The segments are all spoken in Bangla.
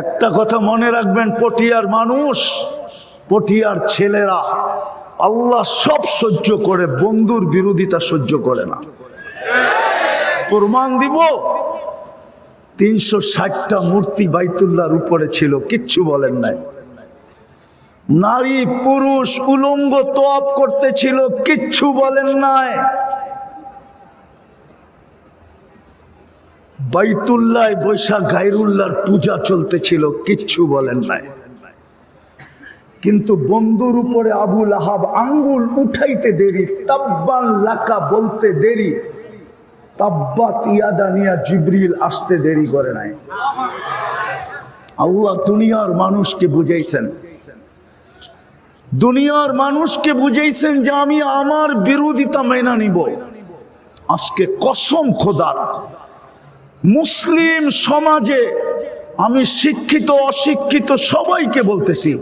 একটা কথা মনে রাখবেন, পটিয়ার মানুষ, পটিয়ার ছেলেরা, আল্লাহ সব সহ্য করে, বন্ধুর বিরোধিতা সহ্য করে না। প্রমাণ দিব, তিনশো ষাটটা মূর্তি বাইতুল্লাহর উপরে ছিল, কিচ্ছু বলেন নাই। নারী, পুরুষ, উলঙ্গ তোয়াপ করতেছিল কিচ্ছু বলেন নাই। বাইতুল্লাহ বৈশাখ গাইরুল্লাহর পূজা চলতেছিল, কিচ্ছু বলেন নাই। কিন্তু বন্ধুর উপরে আবুল আহাব আঙ্গুল উঠাইতে দেরি তাব্বান লাকা বলতে দেরি। তাব্বাত ইয়াদা নিয়া জিবরিল আসতে দেরি করে নাই। আল্লাহ দুনিয়ার মানুষকে বুঝাইছেন। দুনিয়ার মানুষকে বুঝাইছেন যে আমি আমার বিরোধিতা মেনা নিব। আজকে কসম খোদার। মুসলিম সমাজে আমি শিক্ষিত, অশিক্ষিত সবাইকে বলতেছি।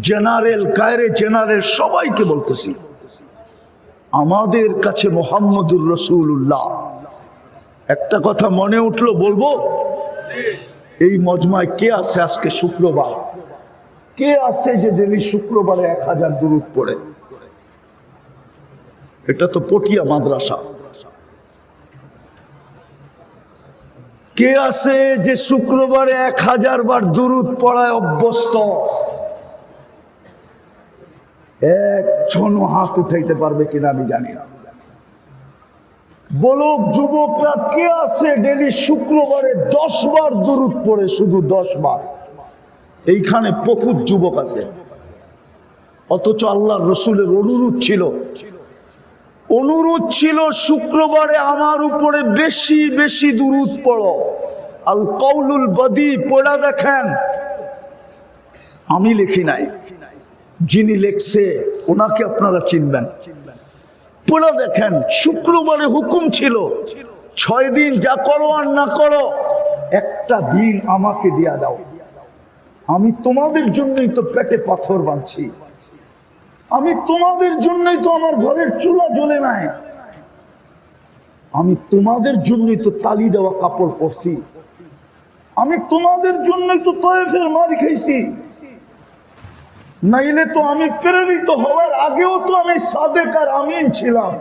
জেনারেল কায়রে জেনারেল সবাইকে বলতেছি। আমাদের কাছে মোহাম্মদুর রসুল্লাহ একটা কথা মনে উঠল, বলব? এই মজমায় কে আছে আজকে শুক্রবার? কে আছে যে ডেলি শুক্রবারে এক হাজার দূরত পড়ে? এটা তো পটিয়া মাদ্রাসা। কে আছে যে শুক্রবারে এক হাজার বার দূরত পড়ায় অভ্যস্ত? একজনও হাত উঠাইতে পারবে কিনা আমি জানি না। বলুক যুবকরা, কে আছে ডেলি শুক্রবারে দশ বার দূরত পড়ে শুধু দশ বার? এইখানে প্রচুর যুবক আছে। অথচ আল্লাহ রসুলের অনুরোধ ছিল অনুরোধ ছিল শুক্রবারে আমার উপরে বেশি বেশি দুরুদ পড়ো। আল কৌলুল বদি, পড়া দেখেন। আমি লিখি নাই। যিনি লেখছে, ওনাকে আপনারা চিনবেন। পড়া দেখেন, শুক্রবারে হুকুম ছিল, ছয় দিন যা করো আর না করো, একটা দিন আমাকে দিয়া দাও। আমি তোমাদের জন্যই তো পেটে পাথর বাঁধছি। আমি তোমাদের জন্যই তো আমার ঘরের চুলা জ্বলে নাই। আমি তোমাদের জন্যই তো তালি দেওয়া কাপড় পরছি। আমি তোমাদের জন্যই তো তয়েফের মার খাইছি। নাইলে তো আমি প্রেরিত হওয়ার আগেও তো আমি সাদেক আর আমিন ছিলাম।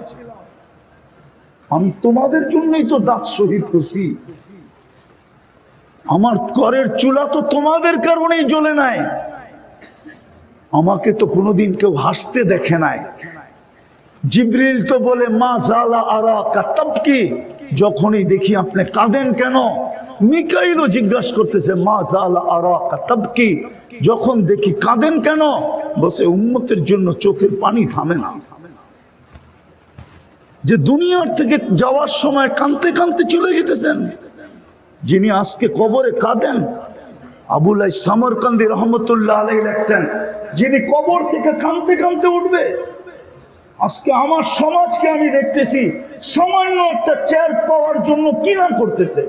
আমি তোমাদের জন্যই তো দাঁত শহীদ করছি। আমার ঘরের চুলা তো তোমাদের কারণেই জ্বলে নাই। আমাকে তো কোনোদিন কেউ হাসতে দেখে নাই। জিব্রিল তো বলে, মা জালা আরা কাতাব কি? যখনই দেখি আপনি কাঁদেন কেন? মিকাইলও জিজ্ঞাসা করতেছে, মা জালা আরা কাতাব কি? যখন দেখি কাঁদেন কেন? বসে উন্মতের জন্য চোখের পানি থামে না। যে দুনিয়ার থেকে যাওয়ার সময় কাঁদতে কাঁদতে চলে যেতেছেন যিনি আজকে কবরে কাঁদেন আবুলাই সামরকান্দি রহমতুল্লাহ আলাই লেখছেন, যিনি কবর থেকে কাঁদতে কাঁদতে উঠবে। আজকে আমার সমাজকে আমি দেখতেছি, সামান্য একটা চেয়ার পাওয়ার জন্য কি না করতেছে।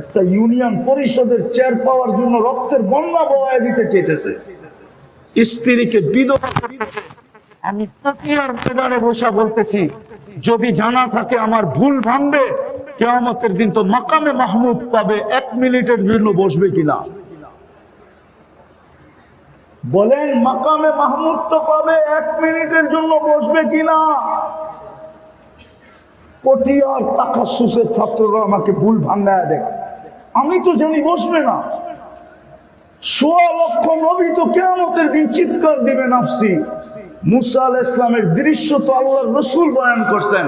একটা ইউনিয়ন পরিষদের চেয়ার পাওয়ার জন্য রক্তের বন্যা বওয়ায় দিতে চেয়েছে। স্ত্রীকে বিধবা। আমি বসা বলতেছি, যদি জানা থাকে আমার ভুল ভাঙবে কেয়ামতের দিন তো মাকামে মাহমুদ পাবে এক মিনিটের জন্য বসবে কিনা? বলেন, মাকামে মাহমুদ তো পাবে এক মিনিটের জন্য বসবে কিনা? পটিয়ার টাকা সুসের ছাত্ররা আমাকে ভুল ভাঙ্গায় দেখ আমি তো জানি বসবে না। সোয়া লক্ষ নবী তো কেয়ামতের দিন চিৎকার দিবে নাফসি। মুসা আল ইসলামের দৃশ্য তো আল্লাহ রসুল বয়ান করছেন।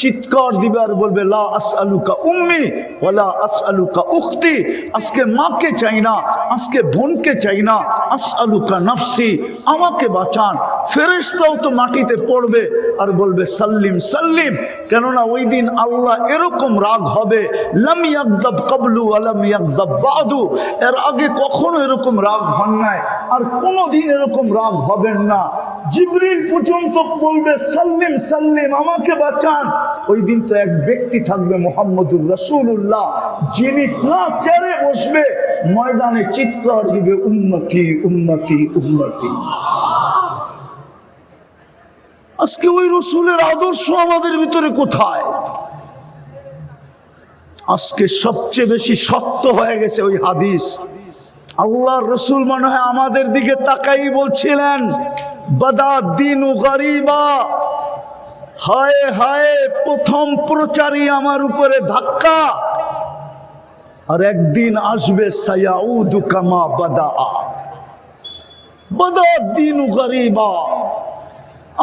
চিৎকার দিবে আর বলবে, লা আসআলুকা উম্মি ওয়ালা আসআলুকা উখতি। আজকে মাকে চাই না, আজকে বোনকে চাই না। আসআলুকা নাফসি, আমাকে বাঁচান। ফেরেশতাও তো মাটিতে পড়বে আর বলবে, সাল্লিম সাল্লিম। কেননা ওই দিন আল্লাহ এরকম রাগ হবে, লাম ইয়াকদাব কাবলু লাম বাদু। এর আগে কখনো এরকম রাগ হন নাই, আর কোনোদিন এরকম রাগ হবেন না। জিবরিল পর্যন্ত বলবে, সাল্লিম সাল্লিম, আমাকে বাঁচান। ওই দিন তো এক ব্যক্তি থাকবে মোহাম্মদুর রসুল্লাহ যিনি না চেয়ারে বসবে, ময়দানে চিৎকার দিবে উন্নতি উন্নতি উন্নতি আজকে ওই রসুলের আদর্শ আমাদের ভিতরে কোথায়? আজকে সবচেয়ে বেশি সত্য হয়ে গেছে ওই হাদিস। আল্লাহ রসুল মনে হয় আমাদের দিকে তাকাই বলছিলেন বদা দিন হায় হায়, প্রথম প্রচারই আমার উপরে ধাক্কা। আর একদিন আসবে সায়াউদু কামা বাদা বদা দিন গরিবা,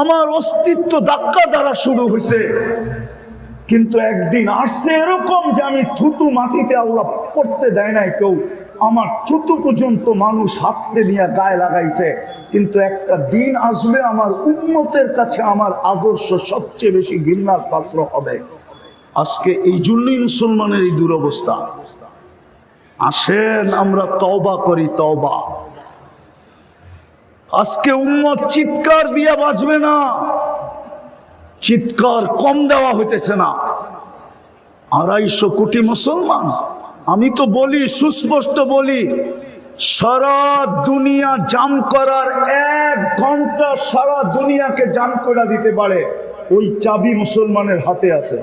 আমার অস্তিত্ব ধাক্কা দ্বারা শুরু হয়েছে কিন্তু একদিন আসছে এরকম যে আমি থুতু মাটিতে আল্লাহ পড়তে দেয় নাই কেউ। আমার থুতু পর্যন্ত মানুষ হাতে নিয়ে গায়ে লাগাইছে, কিন্তু একটা দিন আসবে আমার উন্মতের কাছে আমার আদর্শ সবচেয়ে বেশি ঘৃণার পাত্র হবে। আজকে এই জন্যই মুসলমানের এই দুরবস্থা। আসেন, আমরা তওবা করি, তওবা। আজকে উম্মত চিৎকার দিয়ে বাঁচবে না। চিৎকার কম দেওয়া হইতেছে না। আড়াইশো কোটি মুসলমান আমি তো বলি, সুস্পষ্ট বলি, সারা দুনিয়া জাম করার এক ঘণ্টা সারা দুনিয়াকে জাম করে দিতে পারে, ওই চাবি মুসলমানের হাতে আছে।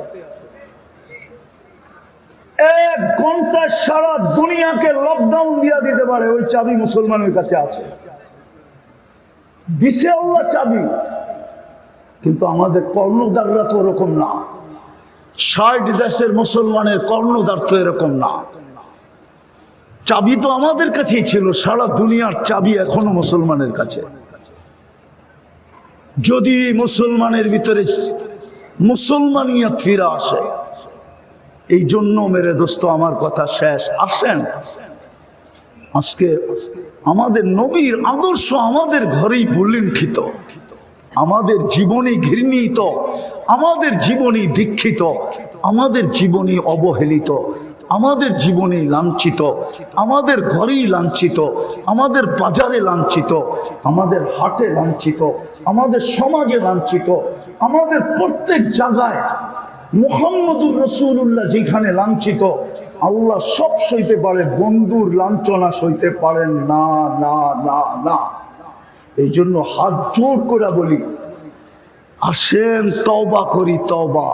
এক ঘণ্টা সারা দুনিয়াকে লকডাউন দিয়া দিতে পারে, ওই চাবি মুসলমানের কাছে আছে। দিছে আল্লাহ চাবি, কিন্তু আমাদের কর্ণদাররা তো ওরকম না। ষাট দেশের মুসলমানের কর্ণদার তো এরকম না। চাবি তো আমাদের কাছেই ছিল, সারা দুনিয়ার চাবি এখনও মুসলমানের কাছে। যদি মুসলমানের ভিতরে মুসলমানিয়া ফিরে আসে, এই জন্য মেরে দোস্ত, আমার কথা শেষ। আসেন। আজকে আমাদের নবীর আদর্শ আমাদের ঘরেই বুলিঙ্কিত আমাদের জীবনী ঘৃণিত, আমাদের জীবনী দীক্ষিত, আমাদের জীবনী অবহেলিত, আমাদের জীবনী লাঞ্ছিত, আমাদের ঘরেই লাঞ্ছিত, আমাদের বাজারে লাঞ্ছিত, আমাদের হাটে লাঞ্ছিত, আমাদের সমাজে লাঞ্ছিত, আমাদের প্রত্যেক জায়গায় মোহাম্মদুর রসুল্লাহ যেখানে লাঞ্ছিত, আল্লাহ সব সইতে পারে, বন্ধুর লাঞ্ছনা সইতে পারেন। না না না না। এই জন্য হাত জোর করে বলি আসেন তবা করি তবা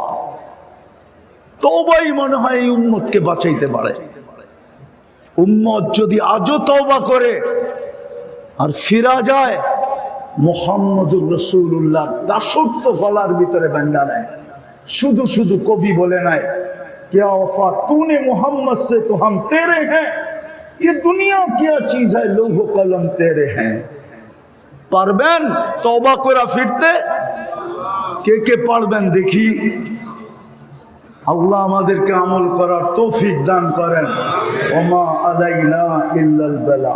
তবাই মনে হয় এই উম্মতকে বাঁচাইতে পারে উম্মত যদি আজও তবা করে আর ফিরা যায় মোহাম্মদুর রসুল্লাহ দাসত্ব গলার ভিতরে বেন্দা নেয় শুধু শুধু কবি বলে নাই क्या वफा तूने मोहम्मद से तो हम तेरे हैं ये दुनिया क्या चीज है लोग कलम तेरे हैं পারবেন? তবা করে ফিরতে? কে কে পারবেন দেখি। আল্লাহ আমাদেরকে আমল করার তৌফিক দান করেন। ওমা আলাইনা ইল্লাল বেলা।